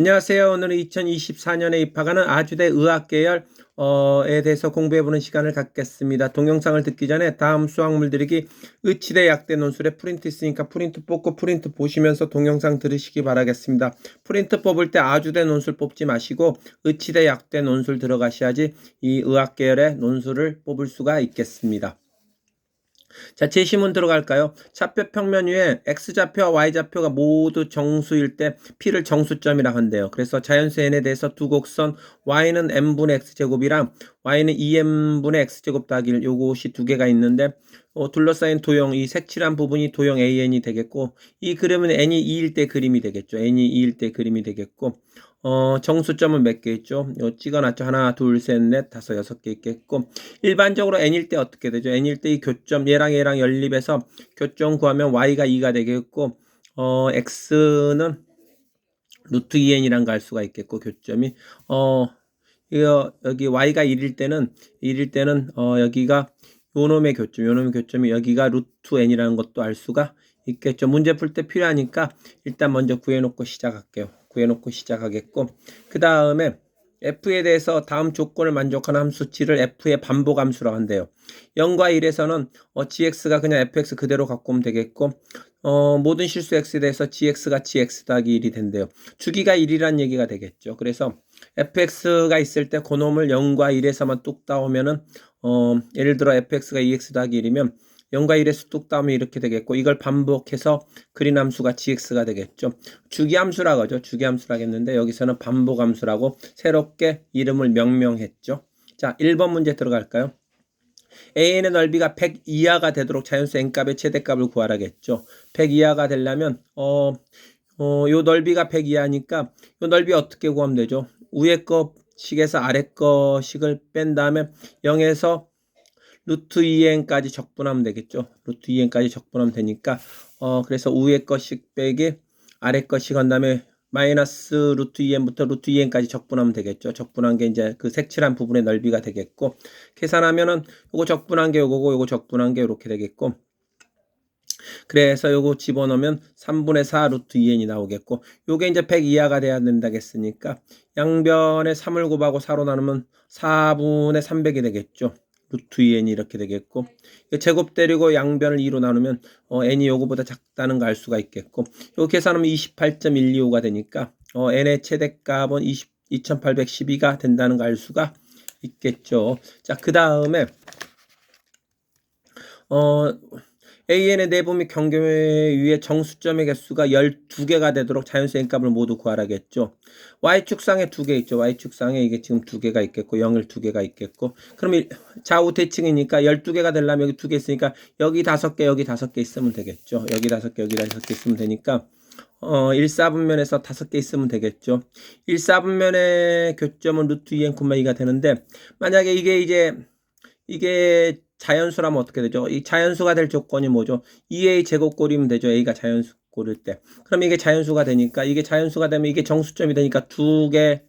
안녕하세요. 오늘은 2024년에 입학하는 아주대 의학계열 어, 에 대해서 공부해보는 시간을 갖겠습니다. 동영상을 듣기 전에 다음 수학 물 들이기 의치대 약대 논술에 프린트 있으니까 프린트 뽑고 프린트 보시면서 동영상 들으시기 바라겠습니다. 프린트 뽑을 때 아주대 논술 뽑지 마시고 의치대 약대 논술 들어가셔야지 이 의학계열의 논술을 뽑을 수가 있겠습니다. 자, 제시문 들어갈까요? 차표 평면 위에 x좌표와 y좌표가 모두 정수일 때 p를 정수점이라 한대요. 그래서 자연수 n에 대해서 두 곡선 y는 n분의 x제곱이랑 y는 2n분의 x제곱 1 요것이 두 개가 있는데 어, 둘러싸인 도형 이 색칠한 부분이 도형 an이 되겠고 이 그림은 n이 2일 때 그림이 되겠죠. n이 2일 때 그림이 되겠고 어, 정수점은 몇 개 있죠? 요 찍어놨죠. 하나, 둘, 셋, 넷, 다섯, 여섯 개 있겠고. 일반적으로 n일 때 어떻게 되죠? n일 때 이 교점, 얘랑 얘랑 연립해서 교점 구하면 y가 2가 되겠고, 어, x는 루트 2n이란 갈 수가 있겠고, 교점이. 어, 이거, 여기 y가 1일 때는, 1일 때는, 어, 여기가 요놈의 교점, 요놈의 교점이 여기가 루트 n이라는 것도 알 수가 있겠죠. 문제 풀 때 필요하니까 일단 먼저 구해놓고 시작할게요. 구해놓고 시작하겠고 그 다음에 f에 대해서 다음 조건을 만족하는 함수치를 f의 반복 함수라고 한대요. 0과 1에서는 어, gx가 그냥 fx 그대로 갖고 오면 되겠고 어, 모든 실수 x에 대해서 gx가 gx 더하기 1이 된대요. 주기가 1이란 얘기가 되겠죠. 그래서 fx가 있을 때 그놈을 0과 1에서만 뚝 따오면은 어, 예를 들어 fx가 2x 더하기 1이면 0과 1에서 뚝 따오면 이렇게 되겠고 이걸 반복해서 그린 함수가 gx가 되겠죠. 주기함수라고 하죠. 주기함수라겠는데 여기서는 반복함수라고 새롭게 이름을 명명했죠. 자, 1번 문제 들어갈까요? AN의 넓이가 100 이하가 되도록 자연수 n값의 최대값을 구하라겠죠. 100 이하가 되려면 어, 어, 요 넓이가 100 이하니까 요 넓이 어떻게 구하면 되죠? 위에 거 식에서 아래 거 식을 뺀 다음에 0에서 루트 2n까지 적분하면 되겠죠. 루트 2n까지 적분하면 되니까 어 그래서 위에 거씩 빼기 아래 거씩 한 다음에 마이너스 루트 2n부터 루트 2n까지 적분하면 되겠죠. 적분한 게 이제 그 색칠한 부분의 넓이가 되겠고 계산하면은 요거 적분한 게 요거고 요거 적분한 게 이렇게 되겠고 그래서 요거 집어넣으면 3분의 4 루트 2n이 나오겠고 요게 이제 100 이하가 돼야 된다겠으니까 양변에 3을 곱하고 4로 나누면 4분의 300이 되겠죠. 루트 2n이 이렇게 되겠고 제곱 때리고 양변을 2로 나누면 어, n이 요거보다 작다는 걸 알 수가 있겠고 요 계산하면 28.125가 되니까 어, n의 최대값은 20, 2812가 된다는 걸 알 수가 있겠죠. 자, 그 다음에 어 AN의 내부 및 경계 위에 정수점의 개수가 12개가 되도록 자연수 n값을 모두 구하라겠죠. y축상에 두개 있죠. y축상에 이게 지금 두 개가 있겠고 0을 두 개가 있겠고 그럼 좌우 대칭이니까 12개가 되려면 여기 두개 있으니까 여기 다섯 개 여기 다섯 개 있으면 되겠죠. 여기 다섯 개 여기 다섯 개 있으면 되니까 어, 1사분면에서 다섯 개 있으면 되겠죠. 1사분면의 교점은 루트 2n, 2가 되는데 만약에 이게 이제 이게 자연수라면 어떻게 되죠? 이 자연수가 될 조건이 뭐죠? 2a 제곱꼴이면 되죠. a가 자연수 꼴일 때. 그럼 이게 자연수가 되니까 이게 자연수가 되면 이게 정수점이 되니까 두 개,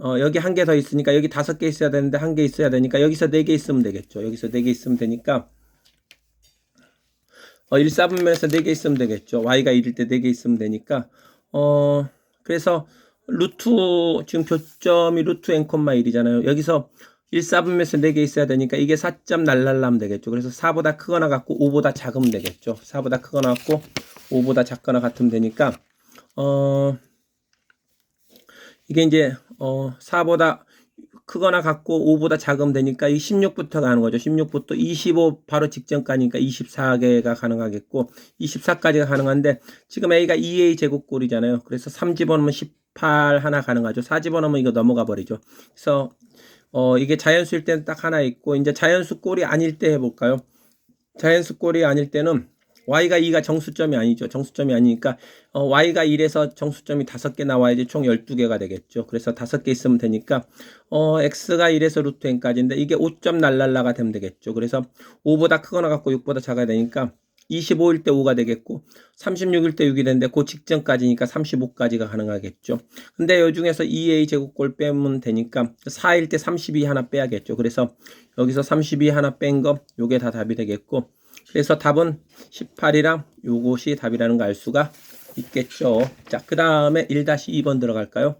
어, 여기 한 개 더 있으니까 여기 다섯 개 있어야 되는데 한 개 있어야 되니까 여기서 네 개 있으면 되겠죠. 여기서 네 개 있으면 되니까 어, 1, 4분면에서 네 개 있으면 되겠죠. y가 1일 때 네 개 있으면 되니까 어, 그래서 루트 지금 교점이 루트 n, 1이잖아요. 여기서 1, 4분면에서 4개 있어야 되니까 이게 4점 날랄라면 되겠죠. 그래서 4보다 크거나 같고 5보다 작으면 되겠죠. 4보다 크거나 같고 5보다 작거나 같으면 되니까 어 이게 이제 어 4보다 크거나 같고 5보다 작으면 되니까 이 16부터 가는 거죠. 16부터 25 바로 직전까지니까 24개가 가능하겠고 24까지가 가능한데 지금 A가 2A 제곱꼴이잖아요. 그래서 3 집어넣으면 18 하나 가능하죠. 4 집어넣으면 이거 넘어가 버리죠. 그래서 어, 이게 자연수일 때는 딱 하나 있고, 이제 자연수 꼴이 아닐 때 해볼까요? 자연수 꼴이 아닐 때는 y가 2가 정수점이 아니죠. 정수점이 아니니까 어, y가 1에서 정수점이 5개 나와야지 총 12개가 되겠죠. 그래서 5개 있으면 되니까 어, x가 1에서 루트 n까지인데 이게 5점 날랄라가 되면 되겠죠. 그래서 5보다 크거나 갖고 6보다 작아야 되니까 25일 때 5가 되겠고 36일 때 6이 되는데 그 직전까지니까 35까지가 가능하겠죠. 근데 요 중에서 2a 제곱골 빼면 되니까 4일 때 32 하나 빼야겠죠. 그래서 여기서 32 하나 뺀 거 요게 다 답이 되겠고 그래서 답은 18이랑 요것이 답이라는 거 알 수가 있겠죠. 자, 그 다음에 1-2번 들어갈까요?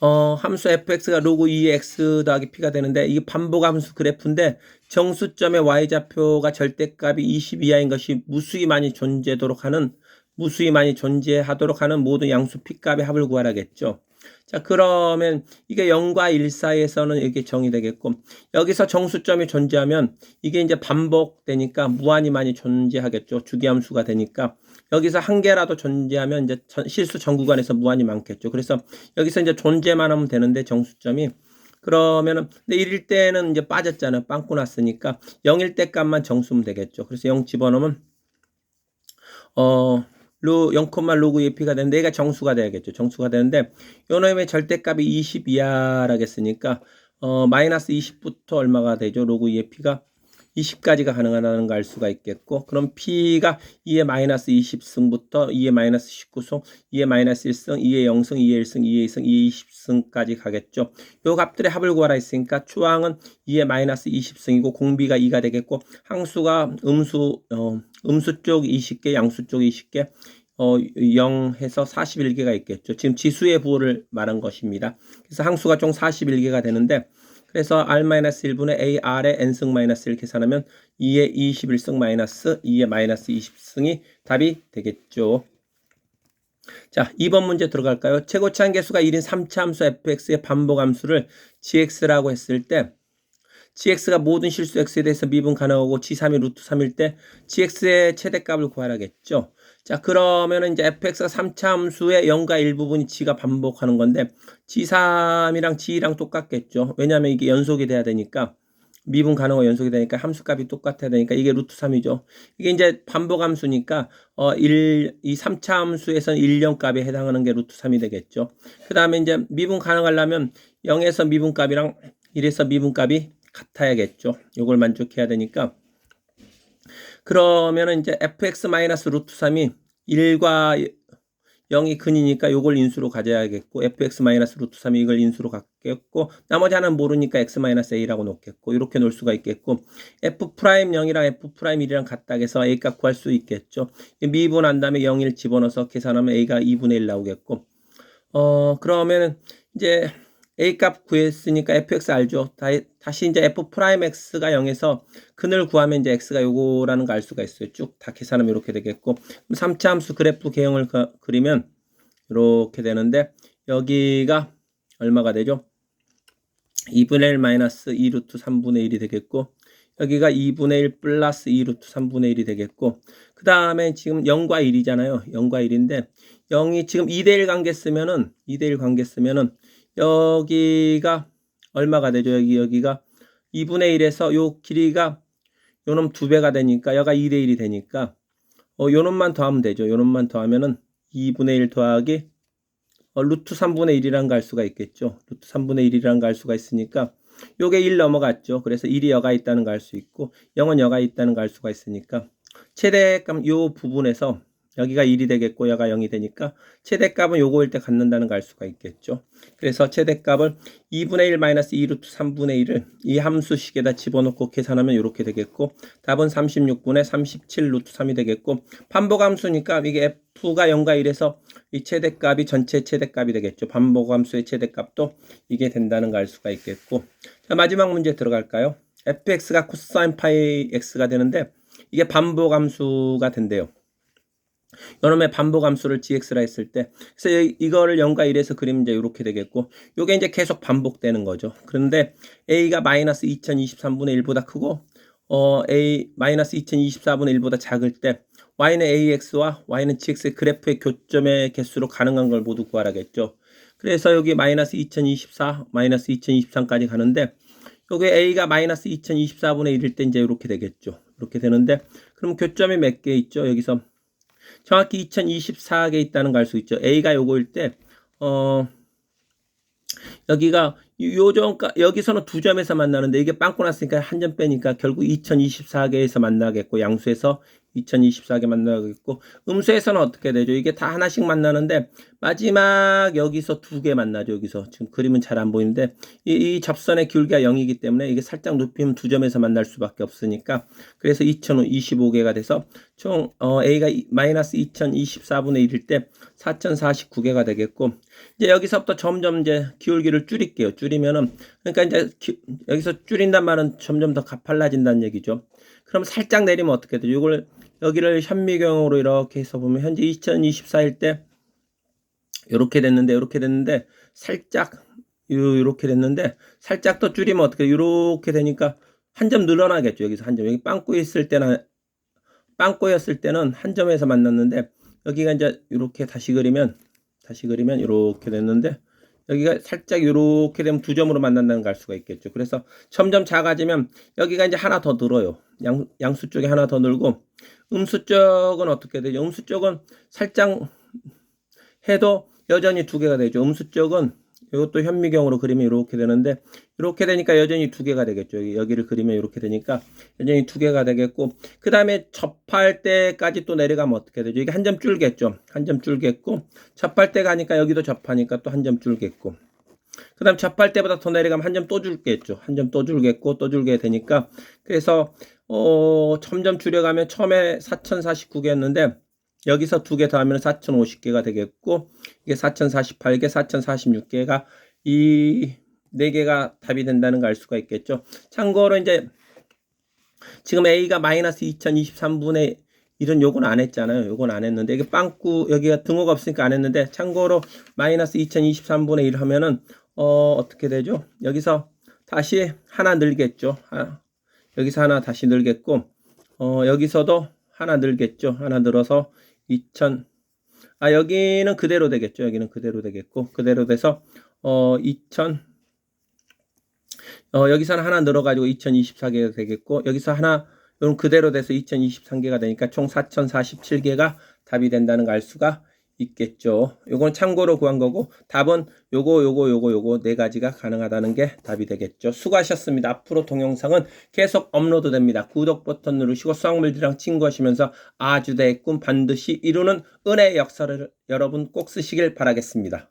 어, 함수 fx가 로그 2x 더하기 p가 되는데 이게 반복 함수 그래프인데 정수점의 y좌표가 절대값이 20 이하인 것이 무수히 많이 존재하도록 하는 무수히 많이 존재하도록 하는 모든 양수 p값의 합을 구하라겠죠. 자, 그러면 이게 0과 1 사이에서는 이게 정의되겠고 여기서 정수점이 존재하면 이게 이제 반복되니까 무한히 많이 존재하겠죠. 주기함수가 되니까 여기서 한 개라도 존재하면 이제 전- 실수 전 구간에서 무한히 많겠죠. 그래서 여기서 이제 존재만 하면 되는데 정수점이 그러면은 근데 1일 때는 이제 빠졌잖아요. 빵꾸 났으니까 0일 때 값만 정수면 되겠죠. 그래서 0 집어넣으면 어 로, 0, 로그 2p가 되는데 얘가 정수가 돼야겠죠. 정수가 되는데 요 놈의 절대값이 20 이하라겠으니까 어 마이너스 20부터 얼마가 되죠? 로그 2p가 20까지가 가능하다는 걸 알 수가 있겠고 그럼 p가 2의 마이너스 20승부터 2의 마이너스 19승, 2의 마이너스 1승, 2의 0승, 2의 1승, 2의 2승, 2의 20승까지 가겠죠. 요 값들의 합을 구하라 했으니까 추항은 2의 마이너스 20승이고 공비가 2가 되겠고 항수가 음수 어, 음수 쪽 20개, 양수 쪽 20개, 어, 0해서 41개가 있겠죠. 지금 지수의 부호를 말한 것입니다. 그래서 항수가 총 41개가 되는데 그래서 R-1분의 AR의 n승 마이너스 1 계산하면 2의 21승 마이너스 2의 마이너스 20승이 답이 되겠죠. 자, 2번 문제 들어갈까요? 최고치 한계수가 1인 3차 함수 fx의 반복 함수를 gx라고 했을 때 gx가 모든 실수 x에 대해서 미분 가능하고 g3이 루트 3일 때 gx의 최대값을 구하라겠죠. 자, 그러면은 이제 fx가 3차 함수의 0과 1 부분이 g가 반복하는 건데 g3이랑 g랑 똑같겠죠. 왜냐하면 이게 연속이 돼야 되니까 미분 가능하고 연속이 되니까 함수값이 똑같아야 되니까 이게 루트 3이죠. 이게 이제 반복 함수니까 어 1, 이 3차 함수에서는 1령 값에 해당하는 게 루트 3이 되겠죠. 그 다음에 이제 미분 가능하려면 0에서 미분 값이랑 1에서 미분 값이 같아야겠죠. 요걸 만족해야 되니까 그러면은 이제 fx 마이너스 루트 3이 1과 0이 근이니까 요걸 인수로 가져야겠고 fx 마이너스 루트 3이 이걸 인수로 갖겠고 나머지 하나는 모르니까 x 마이너스 a라고 놓겠고 이렇게 놓을 수가 있겠고 f 프라임 0이랑 f 프라임 1이랑 같다 해서 a 값 구할 수 있겠죠. 미분한 다음에 0, 1 집어넣어서 계산하면 a가 2분의 1 나오겠고 어 그러면은 이제 a 값 구했으니까 fx 알죠. 다, 다시 이제 f 프라임 x가 0에서 근을 구하면 이제 x가 요거라는 거 알 수가 있어요. 쭉 다 계산하면 이렇게 되겠고 그럼 3차 함수 그래프 개형을 그, 그리면 이렇게 되는데 여기가 얼마가 되죠? 2분의 1 마이너스 2루트 3분의 1이 되겠고 여기가 2분의 1 플러스 2루트 3분의 1이 되겠고 그 다음에 지금 0과 1이잖아요. 0과 1인데 0이 지금 2대1 관계 쓰면은 2대1 관계 쓰면은 여기가 얼마가 되죠? 여기 여기가 2분의 1에서 요 길이가 요놈 두 배가 되니까 여가 2대 1이 되니까 어 요놈만 더하면 되죠. 요놈만 더하면은 2분의 1 더하기 어, 루트 3분의 1이란 갈 수가 있겠죠. 루트 3분의 1이란 갈 수가 있으니까 요게 1 넘어갔죠. 그래서 1이 여가 있다는 거알수 있고 0은 여가 있다는 거알 수가 있으니까 최대값 요 부분에서 여기가 1이 되겠고 여가 0이 되니까 최대값은 요거일 때 갖는다는 거알 수가 있겠죠. 그래서 최대값을 2분의 1 마이너스 2루트 3분의 1을 이 함수식에다 집어넣고 계산하면 이렇게 되겠고 답은 36분의 37 루트 3이 되겠고 반복 함수니까 이게 f가 0과 1에서 이 최대값이 전체 최대값이 되겠죠. 반복 함수의 최대값도 이게 된다는 거알 수가 있겠고 자 마지막 문제 들어갈까요? fx가 코사인 파이 x가 되는데 이게 반복 함수가 된대요. 요놈의 반복 함수를 gx라 했을 때 그래서 이- 이거를 0과 1에서 그리면 이제 이렇게 되겠고 요게 이제 계속 반복되는 거죠. 그런데 a가 마이너스 2023분의 1보다 크고 어 a 마이너스 2024분의 1보다 작을 때 y는 ax와 y는 gx의 그래프의 교점의 개수로 가능한 걸 모두 구하라겠죠. 그래서 여기 마이너스 2024, 마이너스 2023까지 가는데 요게 a가 마이너스 2024분의 1일 때 이제 이렇게 되겠죠. 이렇게 되는데 그럼 교점이 몇 개 있죠? 여기서 정확히 2024개 있다는 걸 알 수 있죠. A가 요거일 때, 어, 여기가 요점, 여기서는 두 점에서 만나는데 이게 빵꾸 났으니까 한 점 빼니까 결국 2024개에서 만나겠고 양수에서 2024개 만나겠고 음수에서는 어떻게 되죠? 이게 다 하나씩 만나는데 마지막 여기서 두 개 만나죠. 여기서 지금 그림은 잘 안 보이는데 이, 이 접선의 기울기가 0이기 때문에 이게 살짝 높이면 두 점에서 만날 수밖에 없으니까 그래서 2025개가 돼서 총 어, A가 이- 마이너스 2024분의 1일 때 4049개가 되겠고 이제 여기서부터 점점 이제 기울기를 줄일게요. 줄이면은 그러니까 이제 기- 여기서 줄인단 말은 점점 더 가팔라진다는 얘기죠. 그럼 살짝 내리면 어떻게 되죠? 이걸 여기를 현미경으로 이렇게 해서 보면 현재 2024일 때 이렇게 됐는데 이렇게 됐는데 살짝 요- 요렇게 됐는데 살짝 더 줄이면 어떻게 이렇게 되니까 한 점 늘어나겠죠. 여기서 한 점. 여기 빵꾸 있을 때는 빵꾸였을 때는 한 점에서 만났는데 여기가 이제 이렇게 다시 그리면 다시 그리면 이렇게 됐는데 여기가 살짝 이렇게 되면 두 점으로 만난다는 걸 알 수가 있겠죠. 그래서 점점 작아지면 여기가 이제 하나 더 늘어요. 양, 양수 쪽에 하나 더 늘고 음수 쪽은 어떻게 되죠? 음수 쪽은 살짝 해도 여전히 두 개가 되죠. 음수 쪽은 이것도 현미경으로 그리면 이렇게 되는데 이렇게 되니까 여전히 두 개가 되겠죠. 여기- 여기를 그리면 이렇게 되니까 여전히 두 개가 되겠고 그 다음에 접할 때까지 또 내려가면 어떻게 되죠? 이게 한 점 줄겠죠. 한 점 줄겠고 접할 때 가니까 여기도 접하니까 또 한 점 줄겠고 그 다음 접할 때보다 더 내려가면 한 점 또 줄겠죠. 한 점 또 줄겠고 또 줄게 되니까 그래서 어 점점 줄여가면 처음에 4049개였는데 여기서 두 개 더하면 4050개가 되겠고 이게 4048개, 4046개가 이 네 개가 답이 된다는 걸 알 수가 있겠죠. 참고로 이제 지금 A가 마이너스 2023분의 1은 요건 안 했잖아요. 요건 안 했는데 이게 빵꾸 여기가 등호가 없으니까 안 했는데 참고로 마이너스 2023분의 1 하면은 어 어떻게 되죠? 여기서 다시 하나 늘겠죠. 아, 여기서 하나 다시 늘겠고 어 여기서도 하나 늘겠죠. 하나 늘어서 2000 아, 여기는 그대로 되겠죠. 여기는 그대로 되겠고, 그대로 돼서, 어, 2000, 어, 여기서는 하나 늘어가지고 2024개가 되겠고, 여기서 하나, 이건 그대로 돼서 2023개가 되니까 총 4047개가 답이 된다는 걸 알 수가 있겠죠. 요건 참고로 구한 거고, 답은 요거, 요거, 요거, 요거 네 가지가 가능하다는 게 답이 되겠죠. 수고하셨습니다. 앞으로 동영상은 계속 업로드 됩니다. 구독 버튼 누르시고 수학물들이랑 친구하시면서 아주대의 꿈 반드시 이루는 은혜의 역사를 여러분 꼭 쓰시길 바라겠습니다.